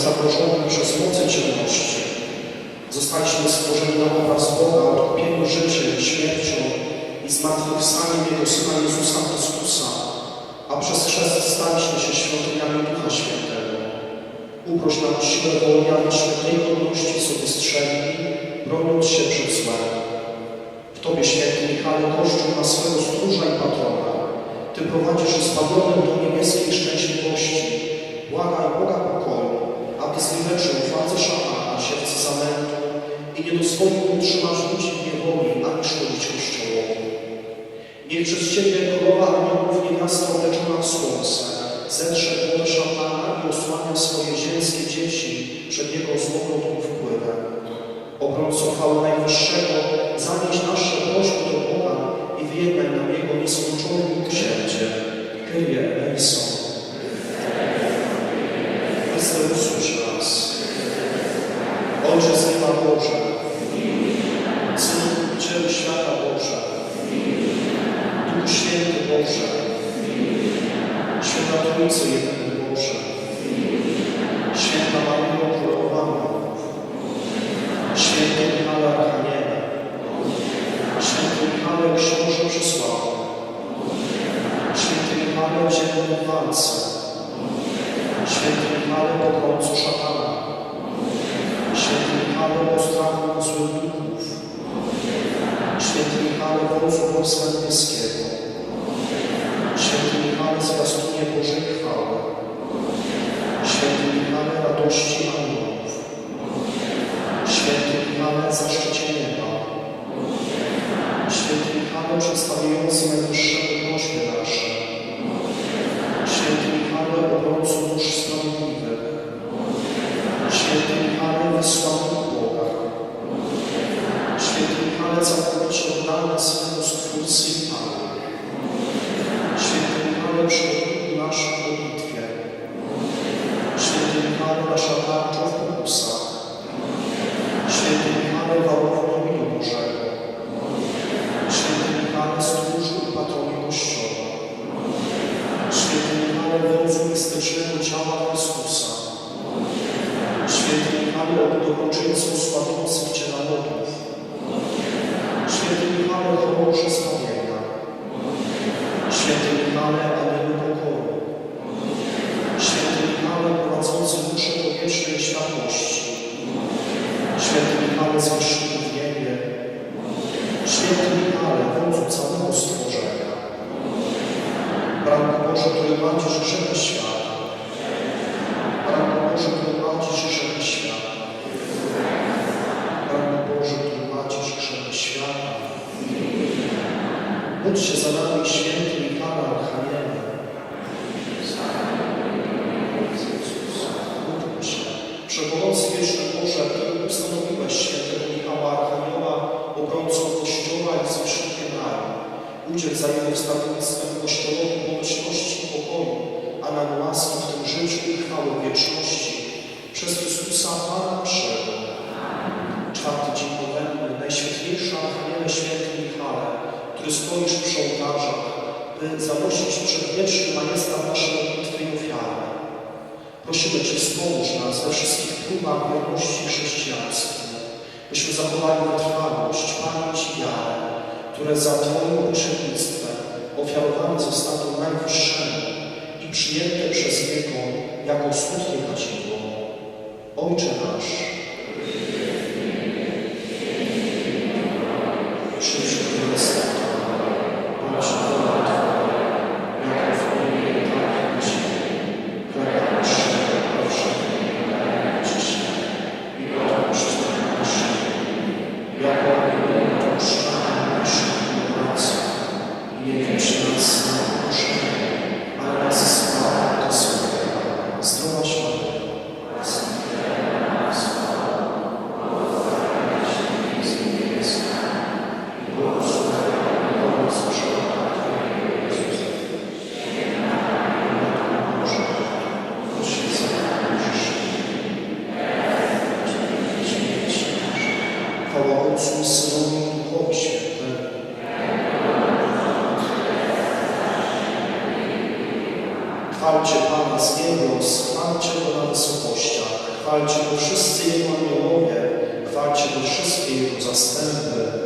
zagrożonym przez moce ciemności. Zostaliśmy stworzeni na obraz Boga, odkupieni życiem, śmiercią i zmartwychwstaniem Jego Syna Jezusa Chrystusa, a przez chrzest staliśmy się świątyniami Ducha Świętego. Uproś nam siłę woli, abyśmy tej godności sobie strzegli, broniąc się przed złem. W Tobie, Święty Michale, Kościół ma swego stróża i patrona. Ty prowadzisz zbawionym do niebieskiej szczęśliwości. Błagaj Boga pokoju, aby zniweczył władzę szatana, siewcy zamętu i nie dozwolił utrzymać ludzi w niewoli, ani szkodzić Kościołowi. Niech przez Ciebie królowa aniołów niewiasta obleczona w słońce zetrze głowę szatana i osłania swoje ziemskie dzieci przed jego złowrotnym wpływem. Obrońco chwały Najwyższego, zanieś nasze prośby do Boga i wyjednaj nam Jego nieskończony miłosierdzie. Kyrie eleison. Chryste, usłysz nas. Ojcze z nieba Boże, Synu Zbawicielu świata Boże, Duchu Święty Boże, Święta Trójcy Jedyny Boże, Święta Maryjo Królowa Aniołów, Święty Michale Archaniele, Święty Michale Książę Przysławy, Święty Michale Ziemny Walce, Święty Michale Pokrońcu Szatana, Święty Michale Ostrachu Duchów, Święty Michale Wodzu Wojska Niebieskiego, Radości Aniołów, Święty Michale Zaszczycie Nieba, Święty Michale Przedstawiający Najwyższego prośby nasze, Święty Michale Obrońcu Dusz Sprawiedliwych, Święty Michale Wysłany Boga, Święty Michale całkowicie oddany swemu Stwórcy i Panu, Święty Michale przewodniku nasz w modlitwie, Święty Michale nasza tarcza w pokusach, Święty Michale wałowno miłu Bożego, Święty Michale stróżu i patronie Kościoła, Święty Michale wodzu mistycznego ciała Chrystusa, Święty Michale obdowoczyńcą sławiących Cię narodów, Święty Michale chorąży zbawienia, Za jego wstawiennictwem Kościołowi pomyślności i pokoju, a nam łaski w tym życiu i chwały wieczności. Przez Chrystusa Pana naszego. Czwarty dzień nowenny, Najświętniejszy Archaniele Święty Michale, który stoisz przy ołtarzach, by zanosić przedwieczny majestat nasze modlitwy i ofiary. Prosimy Cię, wspomóż nas we wszystkich próbach wierności chrześcijańskiej, byśmy zachowali wytrwałość, pamięć i wiarę, które za Twoim pośrednictwem ofiarowane zostaną Najwyższemu i przyjęte przez Niego jako skutkiem Ciebie. Ojcze nasz, przyjdź Królestwo bądź wola Twoja, jako w niebie, tak i na ziemi. Chleba naszego powszedniego daj nam dzisiaj i odpuść nam nasze winy, jako i my odpuszczamy naszym winowajcom. I nie wiedź nas na pokuszenie, ale nas zbaw od złego. Zdrowaś Maryjo, łaski pełna, Pan z Tobą, Chwalcie Pana z niebios, chwalcie Go na wysokościach, chwalcie Go wszyscy Jego aniołowie, chwalcie Go wszystkie Jego zastępy,